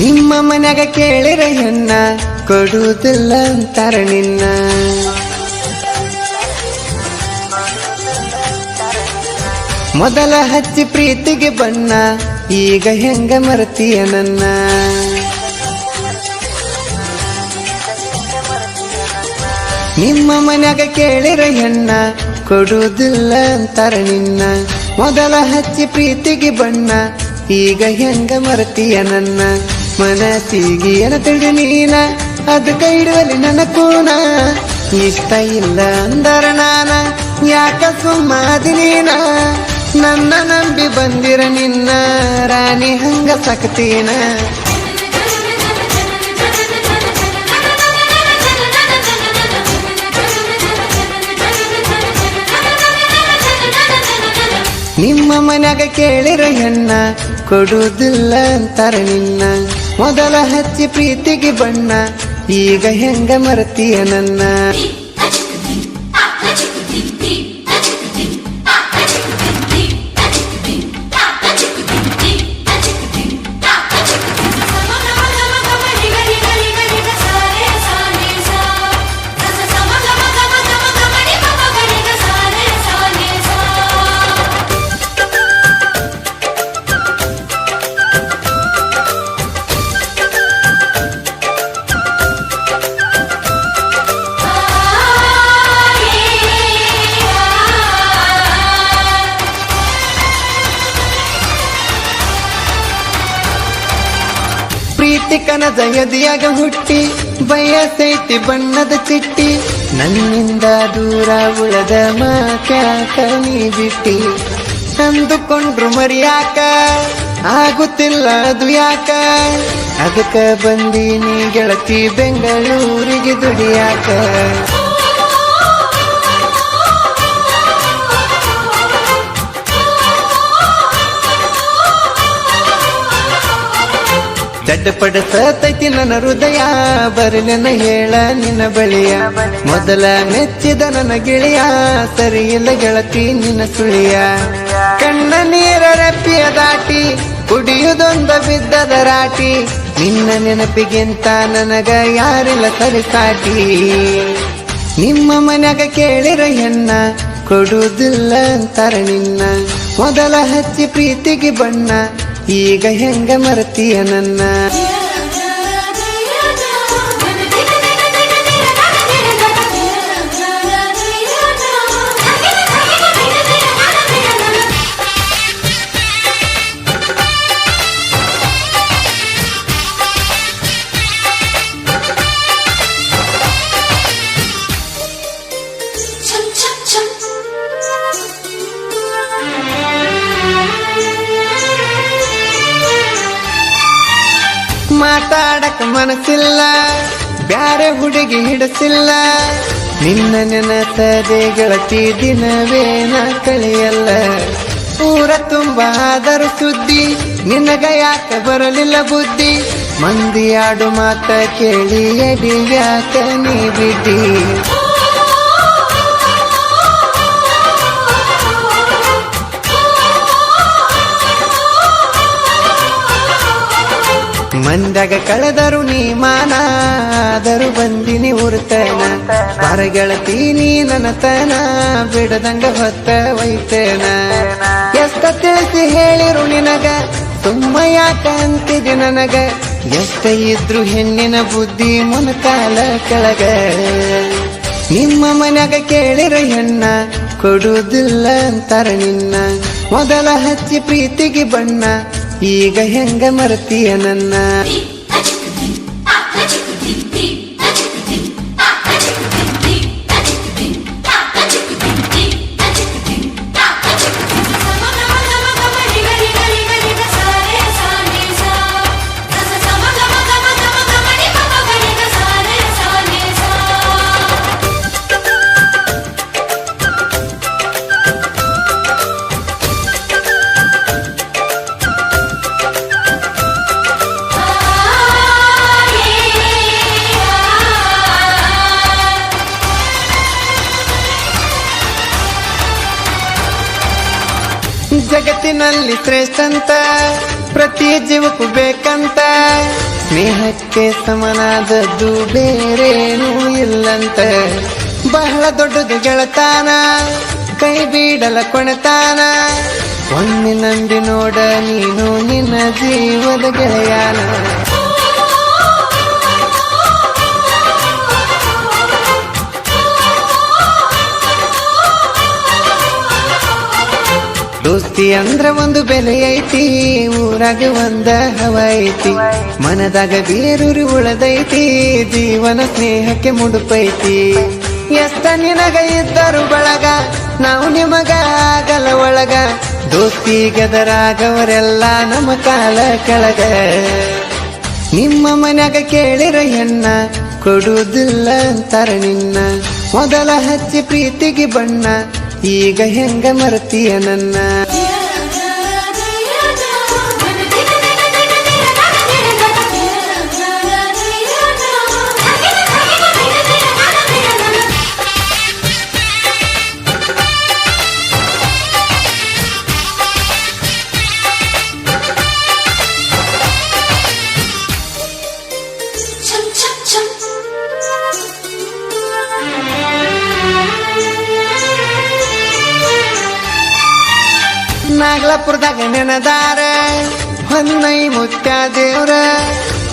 ನಿಮ್ಮ ಮನ್ಯಾಗ ಕೇಳಿರ ಹೆಣ್ಣ, ಕೊಡುವುದಿಲ್ಲ ಅಂತಾರ ನಿನ್ನ. ಮೊದಲ ಹಚ್ಚಿ ಪ್ರೀತಿಗೆ ಬಣ್ಣ, ಈಗ ಹೆಂಗ ಮರತೀಯ ನನ್ನ. ನಿಮ್ಮ ಮನ್ಯಾಗ ಕೇಳಿರ ಹೆಣ್ಣ, ಕೊಡುವುದಿಲ್ಲ ಅಂತಾರ ನಿನ್ನ. ಮೊದಲ ಹಚ್ಚಿ ಪ್ರೀತಿಗೆ ಬಣ್ಣ, ಈಗ ಹೆಂಗ ಮರತೀಯ ನನ್ನ. ಮನಸ್ಸಿಗೆ ಏನ ತಿಳಿ ನೀನ, ಅದು ಕೈಡದಲ್ಲಿ ನನ್ನ ಕೂನ. ಇಷ್ಟ ಇಲ್ಲ ಅಂದರ ನಾನ, ಯಾಕ ಸುಮ್ಮಾದಿ ನೀನ? ನನ್ನ ನಂಬಿ ಬಂದಿರ ನಿನ್ನ, ರಾಣಿ ಹಂಗ ಸಕ್ತೀನ? ನಿಮ್ಮ ಮನ್ಯಾಗ ಕೇಳಿರ ಹೆಣ್ಣ ಕೊಡುವುದಿಲ್ಲ ಅಂತಾರ ನಿನ್ನ. ಮೊದಲ ಹಚ್ಚಿ ಪ್ರೀತಿಗೆ ಬಣ್ಣ ಈಗ ಹೆಂಗ ಮರತೀಯ ನನ್ನ? ಪ್ರೀತಿ ಜಯದಿಯಾಗ ಹುಟ್ಟಿ ಬಯಸೈತಿ ಬಣ್ಣದ ಚಿಟ್ಟಿ, ನನ್ನಿಂದ ದೂರ ಉಳದ ಮಾತ್ಯಾಕ ನೀ ಬಿಟ್ಟಿ. ಅಂದುಕೊಂಡ್ರು ಮರಿಯಾಕ, ಆಗುತ್ತಿಲ್ಲ ಅದು ಯಾಕ? ಅದಕ್ಕ ಬಂದೀನಿ ಗೆಳತಿ ಬೆಂಗಳೂರಿಗೆ ದುಡಿಯಾಕ. ಚಡ್ಡಪಡಿಸತೈತಿ ನನ್ನ ಹೃದಯ. ಬರಲೆನ ಹೇಳ ನಿನ್ನ ಬಳಿಯ. ಮೊದಲ ಮೆಚ್ಚಿದ ನನ್ನ ಗೆಳೆಯ. ಸರಿ ಇಲ್ಲ ಗೆಳತಿ, ನಿನ್ನ ಸುಳಿಯ. ಕಣ್ಣ ನೀರ ರಪ್ಪಿಯ ದಾಟಿ, ಕುಡಿಯುದೊಂದ ಬಿದ್ದದ ರಾಟಿ. ನಿನ್ನ ನೆನಪಿಗಿಂತ ನನಗ ಯಾರಿಲ್ಲ ಸರಿಸಾಟಿ. ನಿಮ್ಮ ಮನ್ಯಾಗ ಕೇಳಿರ ಹೆಣ್ಣ, ಕೊಡುವುದಿಲ್ಲ ಅಂತಾರೆ ನಿನ್ನ. ಮೊದಲ ಹಚ್ಚಿ ಪ್ರೀತಿಗೆ ಬಣ್ಣ ಈಗ ಹೆಂಗ ಮರತೀಯ ನನ್ನ? ಮಾತಾಡಕ ಮನಸ್ಸಿಲ್ಲ. ಬ್ಯಾರೆ ಹುಡುಗಿ ಹಿಡಿಸಿಲ್ಲ. ನಿನ್ನ ನೆನತದೆ ಗೆಳತಿ ದಿನವೇನ ಕಳೆಯಲ್ಲ ತುಂಬ ಆದರೂ ಸುದ್ದಿ, ನಿನಗ ಯಾಕೆ ಬರಲಿಲ್ಲ ಬುದ್ಧಿ? ಮಂದಿ ಆಡು ಮಾತ ಕೇಳಿ ಎಡಿ ಯಾಕ ನೀ ಬಿದ್ದಿ ಮಂದಾಗ ಕಳೆದರು ನೀ ಮಾನ ಆದರೂ ಬಂದಿನಿ ಗೆಳತಿ ಹೊರಗೆಳತೀನಿ ನನತನ, ಬಿಡದಂಗ ಹೊತ್ತ ಒಯ್ತೇನ ಎಷ್ಟ ತಿಳಿಸಿ ಹೇಳಿರು ನಿನಗ, ತುಂಬ ಯಾಕ ಅಂತಿದೆ ನನಗ. ಎಷ್ಟ ಇದ್ರು ಹೆಣ್ಣಿನ ಬುದ್ಧಿ ಮುನಕಾಲ ಕೆಳಗ. ನಿಮ್ಮ ಮನ್ಯಾಗ ಕೇಳಿರ ಹೆಣ್ಣ ಕೊಡುವುದಿಲ್ಲ ಅಂತಾರ ನಿನ್ನ. ಮೊದಲ ಹಚ್ಚಿ ಪ್ರೀತಿಗೆ ಬಣ್ಣ ಈಗ ಹೆಂಗ ಮರ್ತೀಯ ನನ್ನ? ಜಗತ್ತಿನಲ್ಲಿ ಶ್ರೇಷ್ಠಂತ, ಪ್ರತಿ ಜೀವಕ್ಕೂ ಬೇಕಂತ. ಸ್ನೇಹಕ್ಕೆ ಸಮನಾದದ್ದು ಬೇರೇನೂ ಇಲ್ಲಂತ. ಬಹಳ ದೊಡ್ಡದು ಗೆಳತಾನ, ಕೈ ಬೀಡಲ ಕೊಣತಾನ. ಒಮ್ಮೆ ನಂಬಿ ನೋಡ ನೀನು ನಿನ್ನ ಜೀವದ ಗೆಳೆಯಾನ. ದೋಸ್ತಿ ಅಂದ್ರ ಒಂದು ಬೆಲೆ ಐತಿ, ಊರಾಗ ಒಂದ ಹವ ಐತಿ. ಮನದಾಗ ಬೇರೂರು ಉಳದೈತಿ, ಜೀವನ ಸ್ನೇಹಕ್ಕೆ ಮುಡುಪೈತಿ. ಎಷ್ಟ ನಿನಗ ಇದ್ದರು ಬಳಗ, ನಾವು ನಿಮಗ ಆಗಲ ಒಳಗ. ದೋಸ್ತಿ ಗದರಾಗವರೆಲ್ಲ ನಮ್ಮ ಕಾಲ ಕೆಳಗ. ನಿಮ್ಮ ಮನ್ಯಾಗ ಕೇಳಿರ ಹೆಣ್ಣ ಕೊಡುವುದಿಲ್ಲ ಅಂತಾರ ನಿನ್ನ. ಮೊದಲ ಹಚ್ಚಿ ಪ್ರೀತಿಗೆ ಬಣ್ಣ, ಈಗ ಹೆಂಗ ಮರ್ತೀಯ ನನ್ನ. ನಾಗಲಾಪುರದಾಗ ನೆನದಾರ. ಹೊನ್ನೈ ಮುತ್ತ ದೇವ್ರ.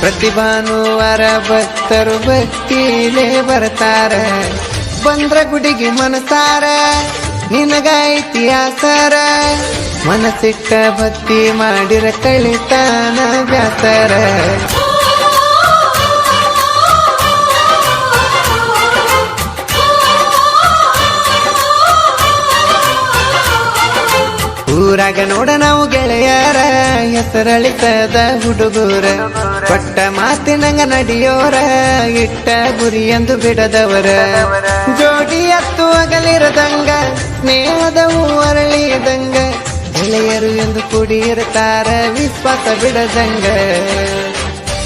ಪ್ರತಿ ಭಾನುವಾರ ಭಕ್ತರು ಭಕ್ತಿಲೇ ಬರ್ತಾರ. ಬಂದ್ರ ಗುಡಿಗೆ ಮನಸಾರ. ನಿನಗ ಇತಿಹಾಸರ. ಮನಸ್ಸಿಟ್ಟ ಭಕ್ತಿ ಮಾಡಿರ ಕಳಿತಾನ ಬ್ಯಾಸರ ಊರಾಗ ನೋಡ ನಾವು ಗೆಳೆಯರ, ಹೆಸರಳಿಸದ ಹುಡುಗೂರ. ಕೊಟ್ಟ ಮಾತಿನಂಗ ನಡಿಯೋರ ಇಟ್ಟ ಗುರಿ ಎಂದು ಬಿಡದವರ. ಜೋಡಿ ಹತ್ತು ಅಗಲಿರದಂಗ ಸ್ನೇಹದ ಅರಳಿಯದಂಗ. ಗೆಳೆಯರು ಎಂದು ಕೂಡಿರುತ್ತಾರ ವಿಶ್ವಾಸ ಬಿಡದಂಗ.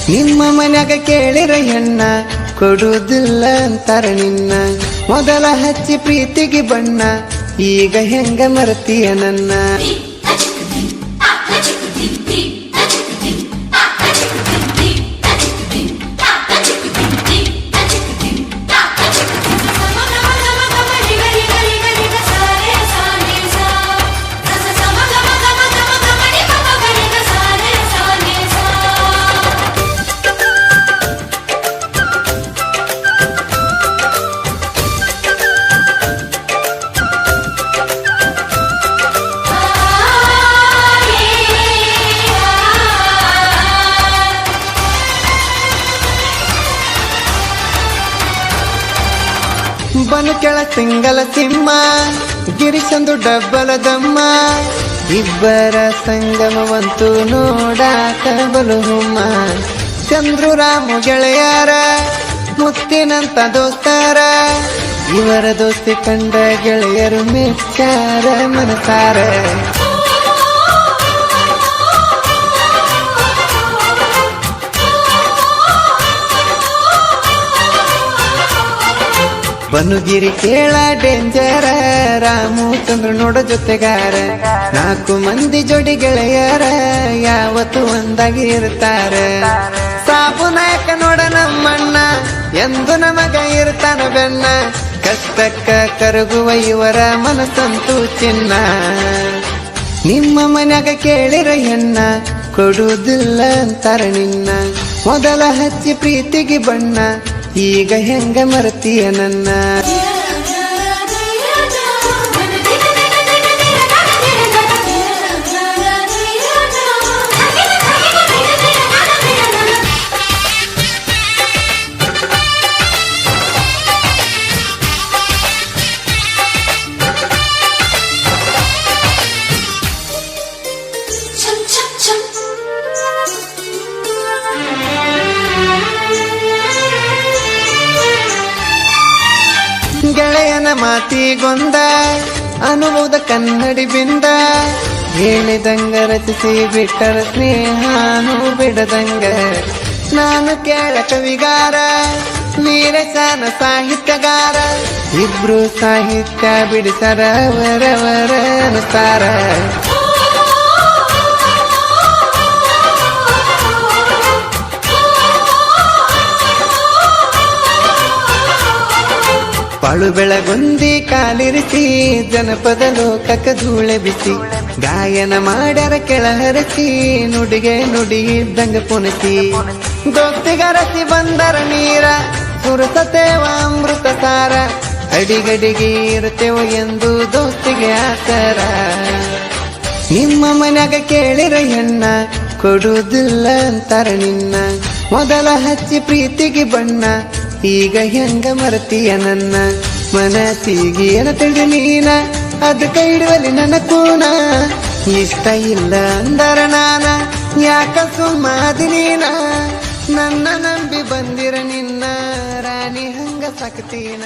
ನಿಮ್ಮ ಮನ್ಯಾಗ ಕೇಳಿರ ಹೆಣ್ಣ, ಕೊಡುವುದಿಲ್ಲ ಅಂತಾರ ನಿನ್ನ. ಮೊದಲ ಹಚ್ಚಿ ಪ್ರೀತಿಗೆ ಬಣ್ಣ ಈಗ ಹೆಂಗ ಮರ್ತೀಯ ನನ್ನ? ಸಿಂಗಲ ಸಿಂಹ ಗಿರಿಸಂದು ಡಬ್ಬಲ ದಮ್ಮ. ಇಬ್ಬರ ಸಂಗಮವಂತೂ ನೋಡಾಕ ಬಲು ಚಂದ್ರು ರಾಮು ಗೆಳೆಯಾರ, ಮುತ್ತಿನಂತ ದೋಸ್ತಾರ. ಇವರ ದೋಸ್ತಿ ಕಂಡ ಗೆಳೆಯರು ಮೆಚ್ಚಾರ ಮನಸಾರ. ಬನುಗಿರಿ ಕೇಳ ಡೇಂಜರ, ರಾಮು ಚಂದ್ರ ನೋಡ ಜೊತೆಗಾರ. ನಾಲ್ಕು ಮಂದಿ ಜೋಡಿ ಗೆಳೆಯರ, ಯಾವತ್ತು ಒಂದಾಗಿ ಇರ್ತಾರ. ಸಾಬು ನಾಯಕ ನೋಡ ನಮ್ಮಣ್ಣ, ಎಂದು ನಮಗ ಇರ್ತಾನ ಬೆನ್ನ ಕಷ್ಟಕ್ಕ ಕರಗುವ ಇವರ ಮನಸ್ಸಂತೂ ಚಿನ್ನ. ನಿಮ್ಮ ಮನ್ಯಾಗ ಕೇಳಿರ ಹೆಣ್ಣ, ಕೊಡುವುದಿಲ್ಲ ಅಂತಾರ ನಿನ್ನ. ಮೊದಲ ಹಚ್ಚಿ ಪ್ರೀತಿಗೆ ಬಣ್ಣ ಈಗ ಹೆಂಗ ಮರತೀಯ ನನ್ನ? ಮಾತಿಗೊಂದ ಅನುಭವದ ಕನ್ನಡಿ ಬಿಂದ ಹೇಳಿದಂಗ ರಚಿಸಿ ಬಿಟ್ಟರ ಸ್ನೇಹಾನು ಬಿಡದಂಗ. ನಾನು ಕೇಳ ಕವಿಗಾರ ವೀರಸಾನ ಸಾಹಿತ್ಯಗಾರ, ಇಬ್ರು ಸಾಹಿತ್ಯ ಬಿಡಿಸರ ಅನುಸಾರ. ಬಾಳು ಬೆಳಗುಂದಿ ಕಾಲಿರಿಸಿ, ಜನಪದ ಲೋಕಕ ಧೂಳೆ ಬಿಸಿ. ಗಾಯನ ಮಾಡ್ಯಾರ ಕೆಳಹರಿಸಿ ನುಡಿಗೆ ನುಡಿ ಇದ್ದಂಗ ಪುನಸಿ ದೋಸ್ತಿಗರಸಿ ಬಂದರ ನೀರ ಸುರಸತೇವ ಅಮೃತ ಸಾರ. ಅಡಿಗಡಿಗೆ ಇರುತ್ತೇವ ಎಂದು ದೋಸ್ತಿಗೆ ಆಸರ. ನಿಮ್ಮ ಮನ್ಯಾಗ ಕೇಳಿರ ಹೆಣ್ಣ ಕೊಡುವುದಿಲ್ಲ ಅಂತಾರ ನಿನ್ನ. ಮೊದಲ ಹಚ್ಚಿ ಪ್ರೀತಿಗೆ ಬಣ್ಣ ಈಗ ಹೆಂಗ ಮರತೀಯ ನನ್ನ ಮನಸ್ಸಿಗೆ ಏನ ತಿಳಿ ನೀನ? ಅದಕ್ಕೆ ಇಡುವಲ್ಲಿ ನನ್ನ ಕೂನ? ಇಷ್ಟ ಇಲ್ಲ ಅಂದರ ನಾನ, ಯಾಕ ಸುಮ್ಮಾದಿ ನೀನ? ನನ್ನ ನಂಬಿ ಬಂದಿರ ನಿನ್ನ, ರಾಣಿ ಹಂಗ ಸಾಕ್ತೀನ?